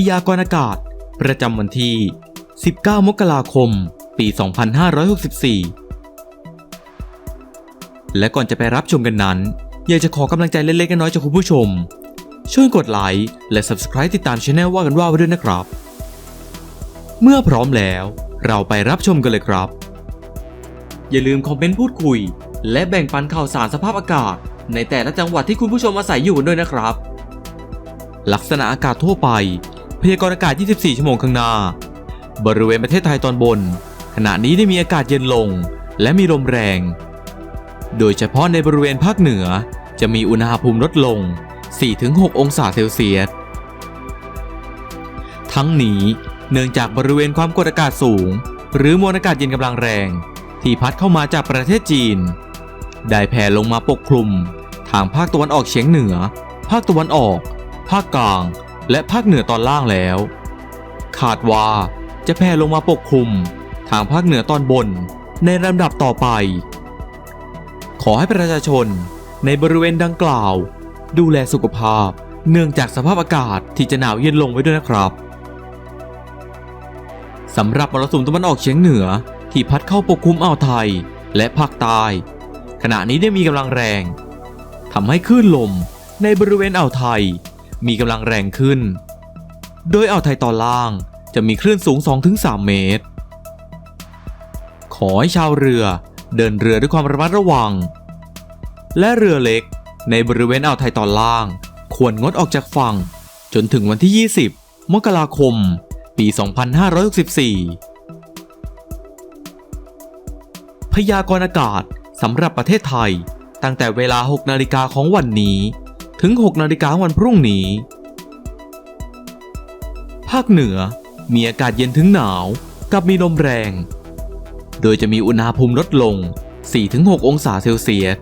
พยากรณ์อากาศ ประจำวันที่ 19 มกราคม ปี 2564 และก่อนจะไปรับชมกันนั้น อยากจะขอกำลังใจเล็กๆน้อยๆจากคุณผู้ชม ช่วยกดไลค์และ Subscribe ติดตามช anel ว่ากันว่าไว้ด้วยนะครับ เมื่อพร้อมแล้วเราไปรับชมกันเลยครับ อย่าลืมคอมเมนต์พูดคุย และแบ่งปันข่าวสารสภาพอากาศ ในแต่ละจังหวัดที่คุณผู้ชมอาศัยอยู่ด้วยนะครับ ลักษณะอากาศทั่วไป พยากรณ์อากาศ 24 ชั่วโมงข้างหน้า บริเวณประเทศไทยตอนบน ขณะนี้ได้มีอากาศเย็นลง และมีลมแรง โดยเฉพาะในบริเวณภาคเหนือจะมีอุณหภูมิลดลง 4-6 องศาเซลเซียส ทั้งนี้เนื่องจากบริเวณความกดอากาศสูง หรือมวลอากาศเย็นกำลังแรง ที่พัดเข้ามาจากประเทศจีน ได้แผ่ลงมาปกคลุม ทางภาคตะวันออกเฉียงเหนือ ภาคตะวันออก ภาคกลาง และภาคเหนือตอนล่างแล้วคาดว่าจะแผ่ลงมาปกคลุมทางภาคเหนือตอนบนในลำดับต่อไป ขอให้ประชาชนในบริเวณดังกล่าว ดูแลสุขภาพเนื่องจากสภาพอากาศที่จะหนาวเย็นลงไว้ด้วยนะครับสำหรับมรสุมตะวันออกเฉียงเหนือที่พัดเข้าปกคลุมอ่าวไทยและภาคใต้ขณะนี้ได้มีกำลังแรงทำให้คลื่นลมในบริเวณอ่าวไทย มีกำลังแรงขึ้น โดยอ่าวไทยตอนล่างจะมีคลื่นสูง 2-3 เมตร ขอให้ชาวเรือเดินเรือด้วยความระมัดระวัง และเรือเล็กในบริเวณอ่าวไทยตอนล่าง ควรงดออกจากฝั่ง จนถึงวันที่ 20 มกราคม ปี 2564 พยากรณ์อากาศสำหรับประเทศไทยตั้งแต่เวลา 6 นาฬิกาของวันนี้ ถึง 6 นาฬิกาวันพรุ่งนี้ ภาคเหนือมีอากาศเย็นถึงหนาวกับมีลมแรง โดยจะมีอุณหภูมิลดลง 4-6 องศาเซลเซียส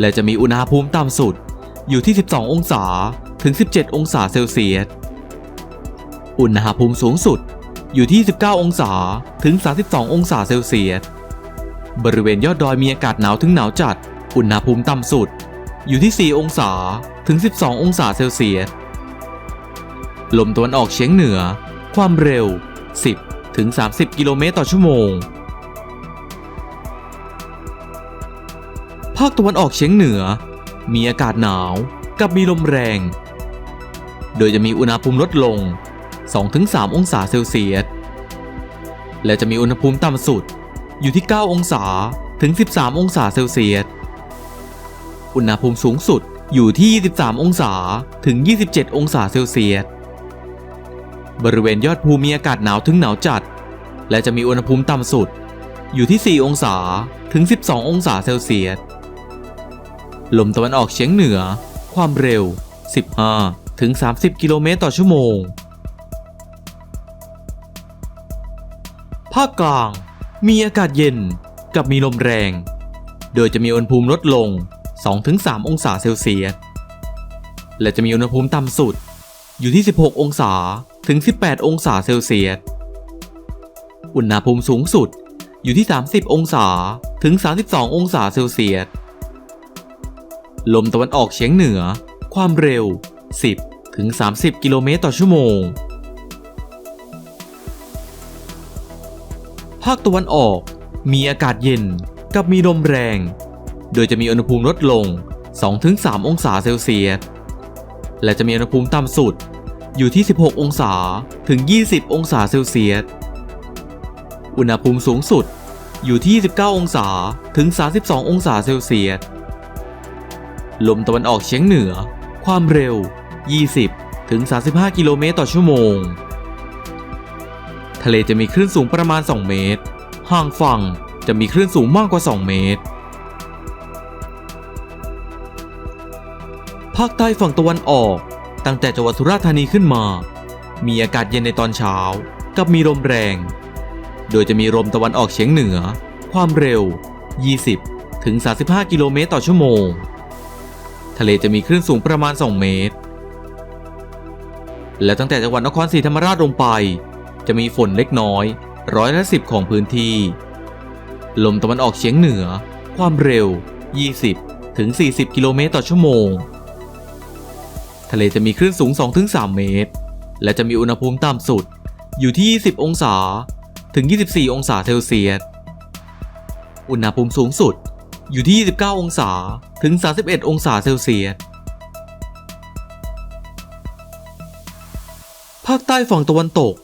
และจะมีอุณหภูมิต่ำสุดอยู่ที่ 12 องศาถึง 17 องศาเซลเซียส อุณหภูมิสูงสุดอยู่ที่ 19 องศาถึง 32 องศาเซลเซียส บริเวณยอดดอยมีอากาศหนาวถึงหนาวจัด อุณหภูมิต่ำสุด อยู่ที่ 4 องศาถึง 12 องศาเซลเซียส ลมตะวันออกเฉียงเหนือ ความเร็ว 10 ถึง 30 กิโลเมตรต่อชั่วโมง ภาคตะวันออกเฉียงเหนือ มีอากาศหนาวกับมีลมแรง โดยจะมีอุณหภูมิลดลง 2-3 องศาเซลเซียส และจะมีอุณหภูมิต่ำสุดอยู่ที่ 9 องศาถึง 13 องศาเซลเซียส อุณหภูมิสูงสุดอยู่ที่ 23 องศาถึง 27 องศาเซลเซียส บริเวณยอดภูมีอากาศหนาวถึงหนาวจัด และจะมีอุณหภูมิต่ำสุด อยู่ที่ 4 องศาถึง 12 องศาเซลเซียส ลมตะวันออกเฉียงเหนือ ความเร็ว 15 ถึง 30 กิโลเมตรต่อชั่วโมง ภาคกลางมีอากาศเย็นกับมีลมแรง โดยจะมีอุณหภูมิลดลง 2-3 องศาเซลเซียส และจะมีอุณหภูมิต่ำสุดอยู่ที่ 16 องศาถึง 18 องศาเซลเซียส อุณหภูมิสูงสุดอยู่ที่ 30 องศาถึง 32 องศาเซลเซียส ลมตะวันออกเฉียงเหนือ ความเร็ว 10 ถึง 30 กิโลเมตรต่อชั่วโมง ภาคตะวันออกมีอากาศเย็นกับมีลมแรง โดยจะมีอุณหภูมิลดลง 2-3 องศาเซลเซียส และจะมีอุณหภูมิต่ำสุดอยู่ที่ 16 องศาถึง 20 องศาเซลเซียส อุณหภูมิสูงสุดอยู่ที่ 19 องศาถึง 32 องศาเซลเซียส ลมตะวันออกเฉียงเหนือ ความเร็ว 20 ถึง 35 กิโลเมตรต่อชั่วโมง ทะเลจะมีคลื่นสูงประมาณ 2 เมตร ห่างฝั่งจะมีคลื่นสูงมากกว่า 2 เมตร ภาคใต้ฝั่งตะวันออก ตั้งแต่จังหวัดสุราษฎร์ธานีขึ้นมา มีอากาศเย็นในตอนเช้า กับมีลมแรง โดยจะมีลมตะวันออกเฉียงเหนือ ความเร็ว 20 ถึง 35 กิโลเมตรต่อชั่วโมง ทะเลจะมีคลื่นสูงประมาณ 2 เมตร และตั้งแต่จังหวัดนครศรีธรรมราชลงไป จะมีฝนเล็กน้อยร้อยละสิบของพื้นที่ ลมตะวันออกเฉียงเหนือ ความเร็ว 20 ถึง 40 กิโลเมตรต่อชั่วโมง ทะเลจะมีคลื่นสูง 2-3 เมตร และจะมีอุณหภูมิต่ำสุดอยู่ที่ 20 องศา ถึง 24 องศาเซลเซียส อุณหภูมิสูงสุดอยู่ที่ 29 องศา ถึง 31 องศาเซลเซียส ภาคใต้ฝั่งตะวันตก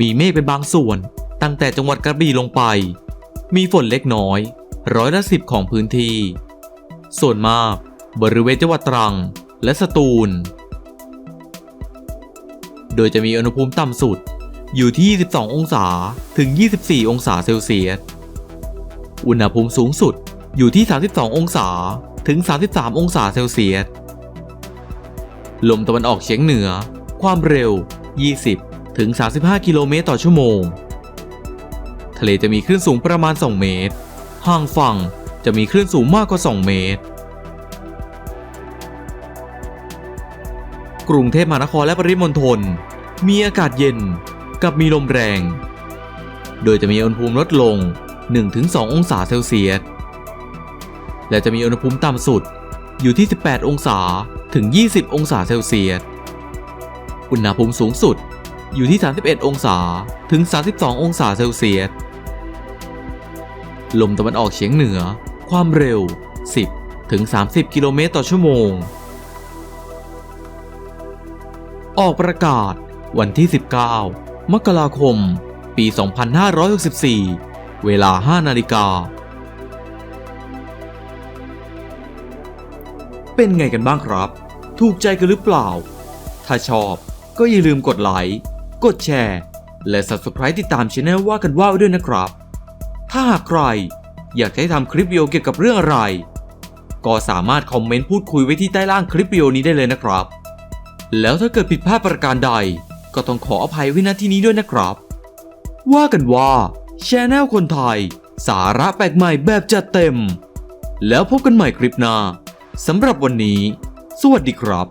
มีเมฆเป็นบางส่วน ตั้งแต่จังหวัดกระบี่ลงไป มีฝนเล็กน้อย ร้อยละสิบของพื้นที่ ส่วนมากบริเวณจังหวัดตรัง และสตูล โดยจะมีอุณหภูมิต่ำสุดอยู่ที่ 22 องศาถึง 24 องศาเซลเซียส อุณหภูมิสูงสุดอยู่ที่ 32 องศาถึง 33 องศาเซลเซียส ลมตะวันออกเฉียงเหนือ ความเร็ว 20 ถึง 35 กิโลเมตรต่อชั่วโมง ทะเลจะมีคลื่นสูงประมาณ 2 เมตร ห่างฝั่งจะมีคลื่นสูงมากกว่า 2 เมตร กรุงเทพมหานครและปริมณฑลมีอากาศเย็นกับมีลมแรง โดยจะมีอุณหภูมิลดลง 1-2 องศาเซลเซียส และจะมีอุณหภูมิต่ำสุดอยู่ที่ 18 องศาถึง 20 องศาเซลเซียส อุณหภูมิสูงสุดอยู่ที่ 31 องศาถึง 32 องศาเซลเซียส ลมตะวันออกเฉียงเหนือ ความเร็ว 10 ถึง 30 กิโลเมตรต่อชั่วโมง ออกประกาศ วันที่ 19 มกราคม ปี 2564 เวลา 5 นาฬิกา เป็นไงกันบ้างครับ ถูกใจกันหรือเปล่า ถ้าชอบก็อย่าลืมกดไลค์ กดแชร์ และ Subscribe ติดตามช anel ว่ากันว่าวด้วยนะครับ ถ้าหากใครอยากให้ทำคลิปวิดีโอเกี่ยวกับเรื่องอะไร ก็สามารถคอมเมนต์พูดคุยไว้ที่ใต้ล่างคลิปวิดีโอนี้ได้เลยนะครับ แล้วถ้าเกิดผิดพลาดประการใด ก็ต้องขออภัยไว้ณที่นี้ด้วยนะครับ ว่ากันว่าชแนลคนไทย สาระแปลกใหม่แบบจัดเต็ม แล้วพบกันใหม่คลิปหน้าสำหรับวันนี้ สวัสดีครับ